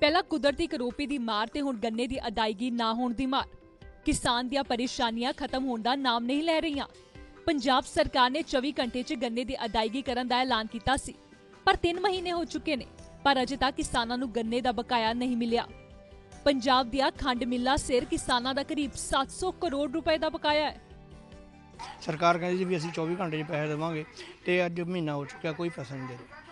ਪਹਿਲਾਂ ਕੁਦਰਤੀ ਕਰੋਪੀ ਦੀ ਮਾਰ ਤੇ ਹੁਣ ਗੰਨੇ ਦੀ ਅਦਾਇਗੀ ਨਾ ਹੋਣ ਦੀ ਮਾਰ। ਕਿਸਾਨ ਦੀਆਂ ਪਰੇਸ਼ਾਨੀਆਂ ਖਤਮ ਹੋਣ ਦਾ ਨਾਮ ਨਹੀਂ ਲੈ ਰਹੀਆਂ। ਪੰਜਾਬ ਸਰਕਾਰ ਨੇ 24 ਘੰਟੇ 'ਚ ਗੰਨੇ ਦੀ ਅਦਾਇਗੀ ਕਰਨ ਦਾ ਐਲਾਨ ਕੀਤਾ ਸੀ। ਪਰ 3 ਮਹੀਨੇ ਹੋ ਚੁੱਕੇ ਨੇ, ਪਰ ਅਜੇ ਤੱਕ ਕਿਸਾਨਾਂ ਨੂੰ ਗੰਨੇ ਦਾ ਬਕਾਇਆ ਨਹੀਂ ਮਿਲਿਆ। ਪੰਜਾਬ ਦੀਆਂ ਖੰਡ ਮਿੱਲਾਂ ਸਿਰ ਕਿਸਾਨਾਂ ਦਾ ਕਰੀਬ 700 ਕਰੋੜ ਰੁਪਏ ਦਾ ਬਕਾਇਆ ਹੈ। ਸਰਕਾਰ ਕਹਿੰਦੀ ਸੀ ਵੀ ਅਸੀਂ 24 ਘੰਟੇ 'ਚ ਪੈਸੇ ਦੇਵਾਂਗੇ ਤੇ ਅੱਜ ਮਹੀਨਾ ਹੋ ਚੁੱਕਿਆ, ਕੋਈ ਪੈਸਾ ਨਹੀਂ ਦੇ ਰਹੇ।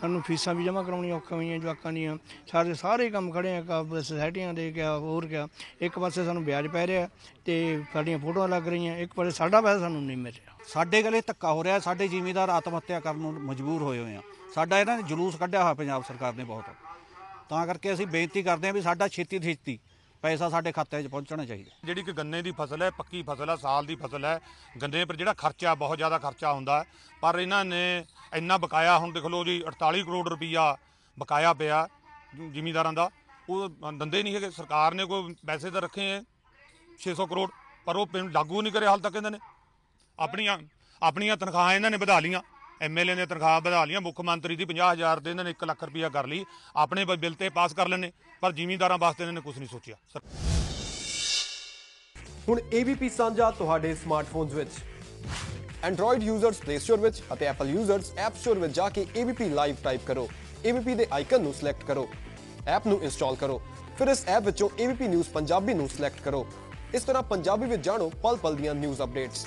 ਸਾਨੂੰ ਫੀਸਾਂ ਵੀ ਜਮ੍ਹਾਂ ਕਰਾਉਣੀਆਂ ਔਖੀਆਂ ਹੋਈਆਂ ਜਵਾਕਾਂ ਦੀਆਂ। ਸਾਰੇ ਸਾਰੇ ਕੰਮ ਖੜੇ ਆ, ਕਾ ਸੁਸਾਇਟੀਆਂ ਦੇ ਕਿਆ ਹੋਰ ਕਿਆ ਇੱਕ ਪਾਸੇ ਸਾਨੂੰ ਵਿਆਜ ਪੈ ਰਿਹਾ ਤੇ ਸਾਡੀਆਂ ਫੋਟੋਆਂ ਲੱਗ ਰਹੀਆਂ, ਇੱਕ ਪਾਸੇ ਸਾਡਾ ਪੈਸਾ ਸਾਨੂੰ ਨਹੀਂ ਮਿਲ ਰਿਹਾ। ਸਾਡੇ ਗਲੇ ਧੱਕਾ ਹੋ ਰਿਹਾ, ਸਾਡੇ ਜ਼ਿਮੀਂਦਾਰ ਆਤਮ ਹੱਤਿਆ ਕਰਨ ਨੂੰ ਮਜਬੂਰ ਹੋਏ ਹੋਏ ਆ। ਸਾਡਾ ਇਹਨਾਂ ਨੇ ਜਲੂਸ ਕੱਢਿਆ ਹੋਇਆ ਪੰਜਾਬ ਸਰਕਾਰ ਨੇ ਬਹੁਤ। ਤਾਂ ਕਰਕੇ ਅਸੀਂ ਬੇਨਤੀ ਕਰਦੇ ਹਾਂ ਵੀ ਸਾਡਾ ਛੇਤੀ ਤੋਂ ਛੇਤੀ ਪੈਸਾ ਸਾਡੇ ਖਾਤੇ 'ਚ ਪਹੁੰਚਣਾ ਚਾਹੀਦਾ। ਜਿਹੜੀ ਕਿ ਗੰਨੇ ਦੀ ਫਸਲ ਹੈ, ਪੱਕੀ ਫਸਲ ਹੈ, ਸਾਲ ਦੀ ਫਸਲ ਹੈ। ਗੰਨੇ ਪਰ ਜਿਹੜਾ ਖਰਚਾ, ਬਹੁਤ ਜ਼ਿਆਦਾ ਖਰਚਾ ਹੁੰਦਾ ਪਰ ਇਹਨਾਂ ਨੇ ਇੰਨਾ ਬਕਾਇਆ, ਹੁਣ ਦੇਖ ਲਓ ਜੀ 48 ਕਰੋੜ ਰੁਪਈਆ ਬਕਾਇਆ ਪਿਆ ਜ਼ਿਮੀਦਾਰਾਂ ਦਾ। ਉਹ ਦੰਦੇ ਨਹੀਂ ਹੈਗੇ, ਸਰਕਾਰ ਨੇ ਕੋਈ ਪੈਸੇ ਤਾਂ ਰੱਖੇ ਹੈ 600 ਕਰੋੜ, ਪਰ ਉਹ ਪਿੰਡ ਲਾਗੂ ਨਹੀਂ ਕਰੇ ਹਾਲ ਤੱਕ ਇਹਨਾਂ ਨੇ। ਆਪਣੀਆਂ ਆਪਣੀਆਂ ਤਨਖਾਹਾਂ ਇਹਨਾਂ ਨੇ ਵਧਾ ਲੀਆਂ ਐਮਐਲਏ ਨੇ ਤਨਖਾਹ ਵਧਾ ਲੀਆਂ ਮੁੱਖ ਮੰਤਰੀ ਦੀ 50000 ਦੇ ਇਹਨਾਂ ਨੇ 1 ਲੱਖ ਰੁਪਈਆ ਕਰ ਲਈ। ਆਪਣੇ ਬਿੱਲ ਤੇ ਪਾਸ ਕਰ ਲੈਣੇ ਪਰ ਜ਼ਿਮੀਂਦਾਰਾਂ ਵਾਸਤੇ ਇਹਨਾਂ ਨੇ ਕੁਝ ਨਹੀਂ ਸੋਚਿਆ। ਹੁਣ AVP ਸਾਂਝਾ ਤੁਹਾਡੇ ਸਮਾਰਟਫੋਨਸ ਵਿੱਚ। Android ਯੂਜ਼ਰਸ Play Store ਵਿੱਚ ਅਤੇ Apple ਯੂਜ਼ਰਸ App Store ਵਿੱਚ ਜਾ ਕੇ AVP ਲਾਈਵ ਟਾਈਪ ਕਰੋ। AVP ਦੇ ਆਈਕਨ ਨੂੰ ਸਿਲੈਕਟ ਕਰੋ। ਐਪ ਨੂੰ ਇੰਸਟਾਲ ਕਰੋ। ਫਿਰ ਇਸ ਐਪ ਵਿੱਚੋਂ AVP ਨਿਊਜ਼ ਪੰਜਾਬੀ ਨੂੰ ਸਿਲੈਕਟ ਕਰੋ। ਇਸ ਤਰ੍ਹਾਂ ਪੰਜਾਬੀ ਵਿੱਚ ਜਾਣੋ ਪਲ ਪਲ ਦੀਆਂ ਨਿਊਜ਼ ਅਪਡੇਟਸ